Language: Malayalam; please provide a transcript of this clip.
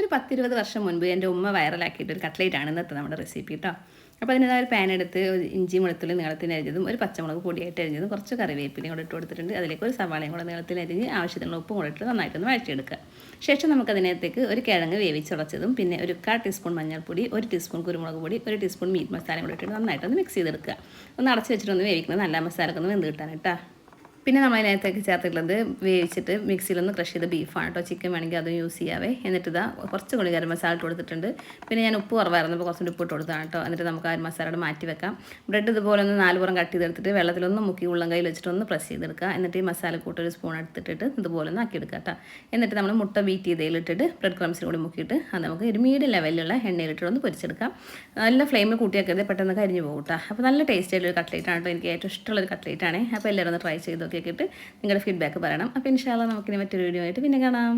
ഒരു പത്തിരുപത് വർഷം മുൻപ് എന്റെ ഉമ്മ വൈറലാക്കിയിട്ട് ഒരു ആണ് ഇന്നത്തെ നമ്മുടെ റെസിപ്പി കേട്ടോ അപ്പോൾ അതിനേതായ ഒരു പാൻ എടുത്ത് ഒരു ഇഞ്ചി വെളുത്തുള്ളി നീളത്തിൽ അരിഞ്ഞതും ഒരു പച്ചമുളക് പൊടിയായിട്ട് അരിഞ്ഞതും കുറച്ച് കറിവേപ്പിലയും കൂടെ ഇട്ട് കൊടുത്തിട്ടുണ്ട്. അതിലേക്ക് ഒരു സവാളയും കൂടെ നീളത്തിൽ അരിഞ്ഞ് ആവശ്യത്തിനുള്ള ഉപ്പും കൂടെ ഇട്ട് നന്നായിട്ടൊന്ന് വഴറ്റിയെടുക്കുക. ശേഷം നമുക്ക് അതിനകത്തേക്ക് ഒരു കിഴങ്ങ് വേവിച്ചുടച്ചതും പിന്നെ ഒരു കാ ടീസ്പൂൺ മഞ്ഞൾപ്പൊടി ഒരു ടീസ്പൂൺ കുരുമുളക് പൊടി ഒരു ടീസ്പൂൺ മീറ്റ് മസാലയും കൂടെ ഇട്ടിട്ട് നന്നായിട്ടൊന്ന് മിക്സ് ചെയ്തെടുക്കുക. ഒന്ന് അടച്ച് വെച്ചിട്ടൊന്ന് വേവിക്കുന്നത് നല്ല മസാലക്കൊന്ന് വെന്ത് കിട്ടാനായിട്ടാ പിന്നെ നമ്മൾ അതിനകത്തേക്ക് ചേർത്തിട്ടുള്ളത് വേവിച്ചിട്ട് മിക്സിയിലൊന്ന് ക്രഷ് ചെയ്ത ബീഫാണ് കേട്ടോ ചിക്കൻ വേണമെങ്കിൽ അതും യൂസ് ചെയ്യാവേ. എന്നിട്ട് ഇതാ കുറച്ച് കൂടി ഗരം മസാല ഇട്ട് കൊടുത്തിട്ടുണ്ട്. പിന്നെ ഞാൻ ഉപ്പ് കുറവായിരുന്നു അപ്പോൾ കുറച്ചുകൂടി ഉപ്പ് ഇട്ട് കൊടുത്താണ് കേട്ടോ എന്നിട്ട് നമുക്ക് ആ മസാല മസാലയുടെ മാറ്റി വെക്കാം. ബ്രെഡ് ഇതുപോലെ ഒന്ന് നാല് പുറം കട്ട് ചെയ്തെടുത്തിട്ട് വെള്ളത്തിലൊന്ന് മുക്കി ഉള്ളം കയ്യിൽ വെച്ചിട്ട് ഒന്ന് പ്രസ് ചെയ്തെടുക്കുക. എന്നിട്ട് ഈ മസാല കൂട്ട് ഒരു സ്പൂൺ എടുത്തിട്ട് ഇതുപോലെ ഒന്ന് ആക്കിയെടുക്കുക കേട്ടോ എന്നിട്ട് നമ്മൾ മുട്ട ബീറ്റ് ചെയ്തതിലിട്ടിട്ട് ബ്രെഡ് ക്രംസിൽ കൂടി മുക്കിയിട്ട് അത് നമുക്ക് ഒരു മീഡിയം ലെവലിലുള്ള എണ്ണയിലിട്ട് ഒന്ന് പൊരിച്ചെടുക്കാം. നല്ല ഫ്ലെയിമിൽ കൂട്ടിയാക്കരുത് പെട്ടെന്ന് കരിഞ്ഞു പോകും അപ്പോൾ നല്ല ടേസ്റ്റ് ആയിട്ടുള്ള കട്ട്ലേറ്റ് ആണ് കേട്ടോ എനിക്ക് ഏറ്റവും ഇഷ്ടമുള്ള ഒരു കട്ട്ലേറ്റ് ആണ്. അപ്പോൾ എല്ലാവരും ഒന്ന് ട്രൈ ചെയ്ത് നോക്കിയിട്ട് നിങ്ങളുടെ ഫീഡ്ബാക്ക് പറയണം. അപ്പോൾ ഇൻഷാല്ല നമുക്കിനി മറ്റൊരു വീഡിയോ ആയിട്ട് പിന്നെ കാണാം.